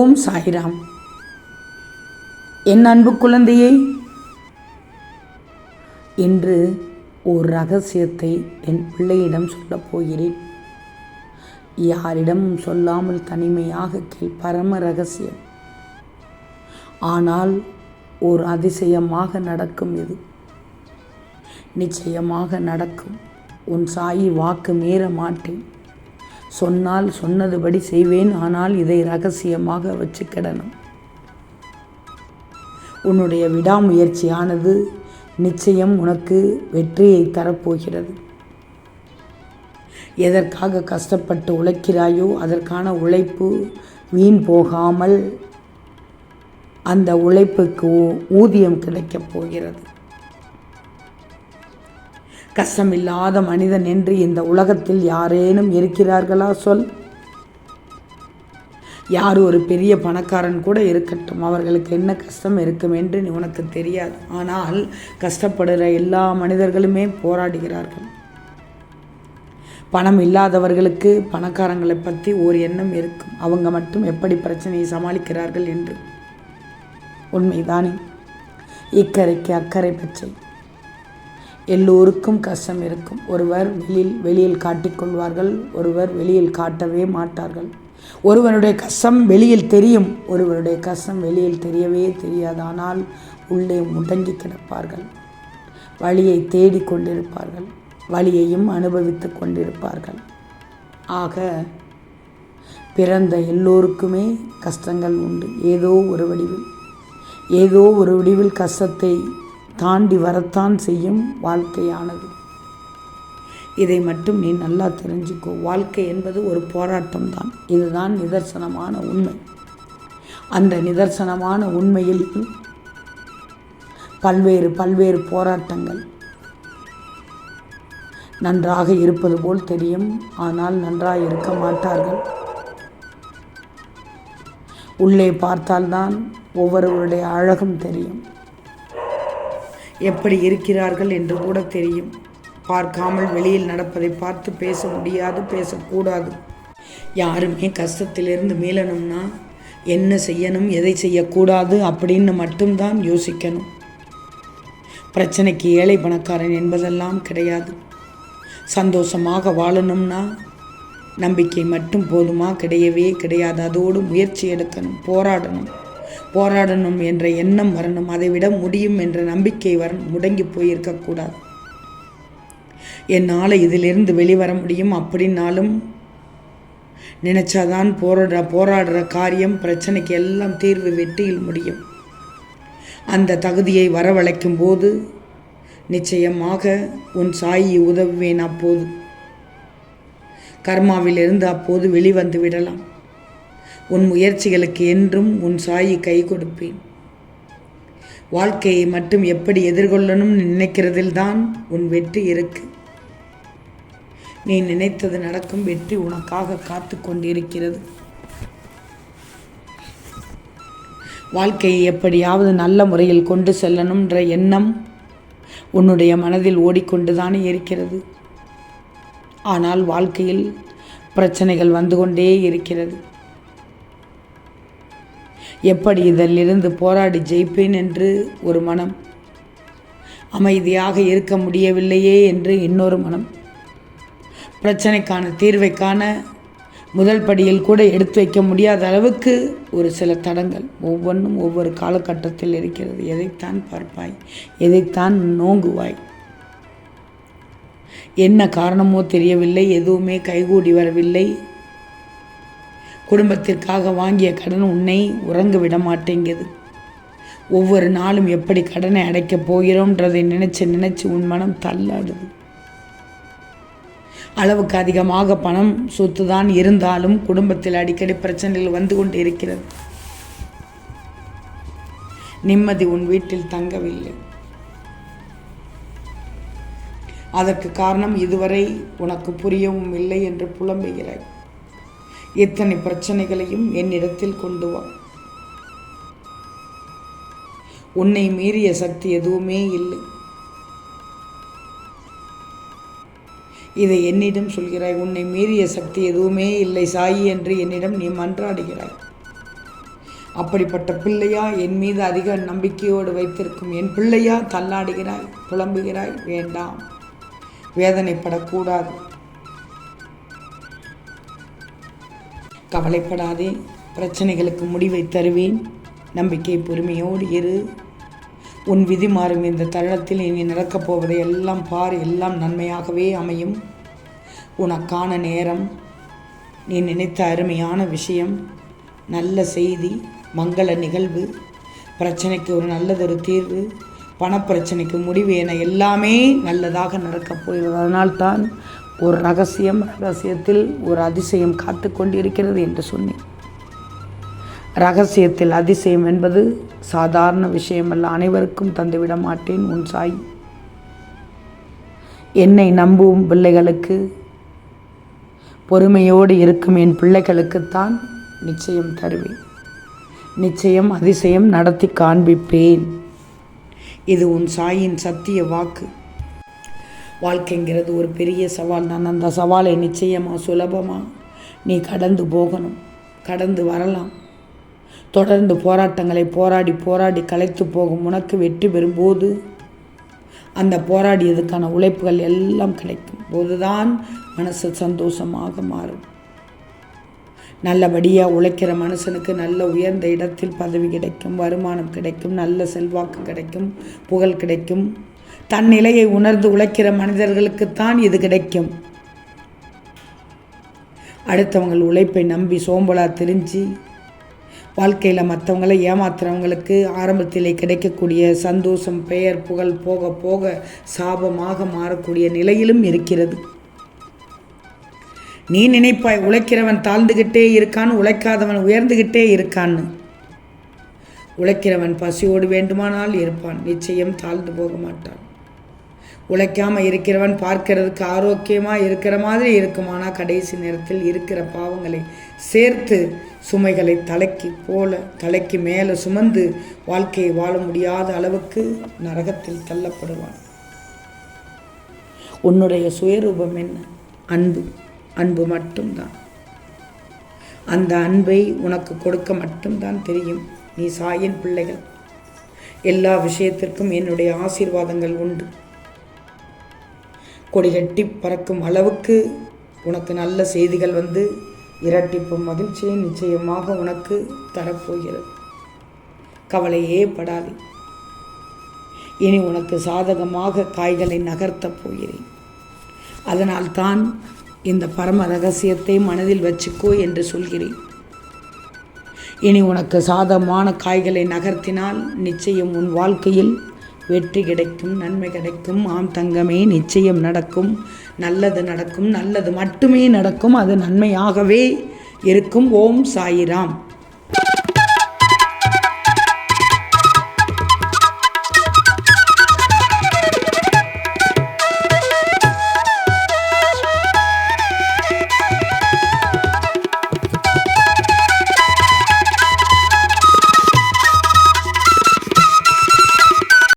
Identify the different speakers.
Speaker 1: ஓம் சாய்ராம். என் அன்பு குழந்தையே இன்று ஒரு ரகசியத்தை என் பிள்ளையிடம் சொல்லப் போகிறேன். யாரிடமும் சொல்லாமல் தனிமையாக கேள் பரம ரகசியம். ஆனால் ஒரு அதிசயமாக நடக்கும் இது. நிச்சயமாக நடக்கும். உன் சாயி வாக்கு மீற மாட்டேன். சொன்னால் சொன்னதுபடி செய்வேன் ஆனால் இதை ரகசியமாக வச்சுக்கிடணும் உன்னுடைய விடாமுயற்சியானது நிச்சயம் உனக்கு வெற்றியை தரப்போகிறது. எதற்காக கஷ்டப்பட்டு உழைக்கிறாயோ அதற்கான உழைப்பு வீண் போகாமல் அந்த உழைப்புக்கு ஊ- ஊதியம் கிடைக்கப் போகிறது. கஷ்டமில்லாத மனிதன் என்று இந்த உலகத்தில் யாரேனும் இருக்கிறார்களா சொல்? யார் ஒரு பெரிய பணக்காரன் கூட இருக்கட்டும் அவர்களுக்கு என்ன கஷ்டம் இருக்கும் என்று நீ- உனக்கு தெரியாது. ஆனால் கஷ்டப்படுகிற எல்லா மனிதர்களுமே போராடுகிறார்கள். பணம் இல்லாதவர்களுக்கு பணக்காரங்களை பற்றி ஒரு எண்ணம் இருக்கும். அவங்க மட்டும் எப்படி பிரச்சனையை சமாளிக்கிறார்கள் என்று. உண்மைதானே? இக்கரைக்கு அக்கறை பச்சை. எல்லோருக்கும் கஷ்டம் இருக்கும். ஒருவர் வெளியில் வெளியில் காட்டிக்கொள்வார்கள் ஒருவர் வெளியில் காட்டவே மாட்டார்கள். ஒருவனுடைய கஷ்டம் வெளியில் தெரியும் ஒருவருடைய கஷ்டம் வெளியில் தெரியவே தெரியாது ஆனால் உள்ளே முடங்கி கிடப்பார்கள். வழியை தேடிக் கொண்டிருப்பார்கள் வழியையும் அனுபவித்துக் கொண்டிருப்பார்கள். ஆக பிறந்த எல்லோருக்குமே கஷ்டங்கள் உண்டு. ஏதோ ஒரு வடிவில் ஏதோ ஒரு வடிவில் கஷ்டத்தை தாண்டி வரத்தான் செய்யும் வாழ்க்கையானது. இதை மட்டும் நீ நல்லா தெரிஞ்சுக்கோ. வாழ்க்கை என்பது ஒரு போராட்டம் தான் இதுதான் நிதர்சனமான உண்மை. அந்த நிதர்சனமான உண்மையில் பல்வேறு பல்வேறு போராட்டங்கள் நன்றாக இருப்பது போல் தெரியும். ஆனால் நன்றாக இருக்க மாட்டார்கள். உள்ளே பார்த்தால்தான் ஒவ்வொருவருடைய அழகும் தெரியும். எப்படி இருக்கிறார்கள் என்று கூட தெரியும். பார்க்காமல் வெளியில் நடப்பதை பார்த்து பேச முடியாது பேசக்கூடாது. யாருமே கஷ்டத்திலிருந்து மீளணும்னா என்ன செய்யணும் எதை செய்யக்கூடாது அப்படின்னு மட்டும்தான் யோசிக்கணும். பிரச்சனைக்கு ஏழை பணக்காரன் என்பதெல்லாம் கிடையாது. சந்தோஷமாக வாழணும்னா நம்பிக்கை மட்டும் போதுமா? கிடையவே கிடையாது. அதோடு முயற்சி எடுக்கணும் போராடணும். போராடணும் என்ற எண்ணம் வரணும் அதை விட முடியும் என்ற நம்பிக்கை வர முடங்கி போயிருக்கக்கூடாது. என்னால் இதிலிருந்து வெளிவர முடியும். அப்படின்னாலும் நினைச்சாதான் போராடுற போராடுற காரியம் பிரச்சனைக்கு எல்லாம் தீர்வு வெற்றியில் முடியும். அந்த தகுதியை வரவழைக்கும் போது நிச்சயமாக உன் சாயி உதவுவேன் அப்போது. கர்மாவிலிருந்து அப்போது வெளிவந்து விடலாம். உன் முயற்சிகளுக்கு என்றும் உன் சாயி கை கொடுப்பேன். வாழ்க்கையை மட்டும் எப்படி எதிர்கொள்ளணும்னு நினைக்கிறதில் தான் உன் வெற்றி இருக்கு. நீ நினைத்தது நடக்கும் வெற்றி உனக்காக காத்து கொண்டிருக்கிறது. வாழ்க்கையை எப்படியாவது நல்ல முறையில் கொண்டு செல்லணுன்ற எண்ணம் உன்னுடைய மனதில் ஓடிக்கொண்டுதானே இருக்கிறது. ஆனால் வாழ்க்கையில் பிரச்சனைகள் வந்து கொண்டே இருக்கிறது. எப்படி இதிலிருந்து போராடி ஜெயிப்பேன் என்று ஒரு மனம். அமைதியாக இருக்க முடியவில்லையே என்று இன்னொரு மனம். பிரச்சனைக்கான தீர்வை காண முதல் படியில் கூட எடுத்து வைக்க முடியாத அளவுக்கு ஒரு சில தடங்கள். ஒவ்வொன்றும் ஒவ்வொரு காலகட்டத்தில் இருக்கிறது. எதைத்தான் பார்ப்பாய்? எதைத்தான் நோங்குவாய்? என்ன காரணமோ தெரியவில்லை. எதுவுமே கைகூடி வரவில்லை. குடும்பத்திற்காக வாங்கிய கடன் உன்னை உறங்க விட மாட்டேங்குது. ஒவ்வொரு நாளும் எப்படி கடனை அடைக்கப் போகிறோன்றதை நினைச்சு நினைச்சு உன் மனம் தள்ளாடுது. அளவுக்கு அதிகமாக பணம் சொத்து தான் இருந்தாலும் குடும்பத்தில் அடிக்கடி பிரச்சனைகள் வந்து கொண்டு இருக்கிறது நிம்மதி உன் வீட்டில் தங்கவில்லை. அதற்கு காரணம் இதுவரை உனக்கு புரியவும் இல்லை என்று புலம்புகிறாய். இத்தனை பிரச்சனைகளையும் என்னிடத்தில் கொண்டு வா. உன்னை மீறிய சக்தி எதுவுமே இல்லை. இதை என்னிடம் சொல்கிறாய் உன்னை மீறிய சக்தி எதுவுமே இல்லை சாயி என்று என்னிடம் நீ மன்றாடுகிறாய். அப்படிப்பட்ட பிள்ளையா என் மீது அதிக நம்பிக்கையோடு வைத்திருக்கும் என் பிள்ளையா தள்ளாடுகிறாய் புலம்புகிறாய் வேண்டாம். வேதனைப்படக்கூடாது. கவலைப்படாதே. பிரச்சனைகளுக்கு முடிவை தருவேன். நம்பிக்கை பொறுமையோடு இரு. உன் விதி மாறும் இந்த தருணத்தில் இனி நடக்கப் போவதை எல்லாம் பார். எல்லாம் நன்மையாகவே அமையும். உனக்கான நேரம். நீ நினைத்த அருமையான விஷயம். நல்ல செய்தி. மங்கள நிகழ்வு. பிரச்சனைக்கு ஒரு நல்லதொரு தீர்வு. பணப்பிரச்சனைக்கு முடிவு என எல்லாமே நல்லதாக நடக்கப் போகிறது. அதனால்தான் ஒரு ரகசியம் ரகசியத்தில் ஒரு அதிசயம் காத்து கொண்டிருக்கிறது என்று சொன்னேன். ரகசியத்தில் அதிசயம் என்பது சாதாரண விஷயமல்ல அனைவருக்கும் தந்துவிட மாட்டேன் உன் சாய். என்னை நம்பும் பிள்ளைகளுக்கு பொறுமையோடு இருக்கும் என் பிள்ளைகளுக்குத்தான் நிச்சயம் தருவேன். நிச்சயம் அதிசயம் நடத்தி காண்பிப்பேன். இது உன் சாயின் சத்திய வாக்கு. வாழ்க்கைங்கிறது ஒரு பெரிய சவால் தான். அந்த சவாலை நிச்சயமாக சுலபமாக நீ கடந்து போகணும். கடந்து வரலாம். தொடர்ந்து போராட்டங்களை போராடி போராடி கலைத்து போகும் உனக்கு வெற்றி பெறும்போது அந்த போராடியதுக்கான உழைப்புகள் எல்லாம் கிடைக்கும். போதுதான் மனசு சந்தோஷமாக மாறும். நல்லபடியாக உழைக்கிற மனுஷனுக்கு நல்ல உயர்ந்த இடத்தில் பதவி கிடைக்கும் வருமானம் கிடைக்கும் நல்ல செல்வாக்கு கிடைக்கும் புகழ் கிடைக்கும். தன் நிலையை உணர்ந்து உழைக்கிற மனிதர்களுக்குத்தான் இது கிடைக்கும். அடுத்தவங்கள் உழைப்பை நம்பி சோம்பலா தெரிஞ்சு வாழ்க்கையில் மற்றவங்களை ஏமாத்துறவங்களுக்கு ஆரம்பத்திலே கிடைக்கக்கூடிய சந்தோஷம் பெயர் புகழ் போக போக சாபமாக மாறக்கூடிய நிலையிலும் இருக்கிறது. நீ நினைப்பாய் உழைக்கிறவன் தாழ்ந்துக்கிட்டே இருக்கான் உழைக்காதவன் உயர்ந்துக்கிட்டே இருக்கான்னு உழைக்கிறவன் பசியோடு வேண்டுமானால் இருப்பான் நிச்சயம் தாழ்ந்து போக மாட்டான். உழைக்காமல் இருக்கிறவன் பார்க்கறதுக்கு ஆரோக்கியமாக இருக்கிற மாதிரி இருக்குமானா கடைசி நேரத்தில் இருக்கிற பாவங்களை சேர்த்து சுமைகளை தலைக்கு போல தலைக்கு மேலே சுமந்து வாழ்க்கையை வாழ முடியாத அளவுக்கு நரகத்தில் தள்ளப்படுவான். உன்னுடைய சுயரூபம் என்ன? அன்பு. அன்பு மட்டும்தான். அந்த அன்பை உனக்கு கொடுக்க மட்டும்தான் தெரியும். நீ சாயின் பிள்ளைகள். எல்லா விஷயத்திற்கும் என்னுடைய ஆசீர்வாதங்கள் உண்டு. கொடிகட்டி பறக்கும் அளவுக்கு உனக்கு நல்ல செய்திகள் வந்து இரட்டிப்பு மகிழ்ச்சியை நிச்சயமாக உனக்கு தரப்போகிறது. கவலையே படாதே. இனி உனக்கு சாதகமாக காய்களை நகர்த்தப் போகிறேன். அதனால்தான் இந்த பரம ரகசியத்தை மனதில் வச்சுக்கோ என்று சொல்கிறேன். இனி உனக்கு சாதகமான காய்களை நகர்த்தினால் நிச்சயம் உன் வாழ்க்கையில் வெற்றி கிடைக்கும் நன்மை கிடைக்கும். ஆம் தங்கமே நிச்சயம் நடக்கும். நல்லது நடக்கும் நல்லது மட்டுமே நடக்கும். அது நன்மையாகவே இருக்கும். ஓம் சாயிராம்.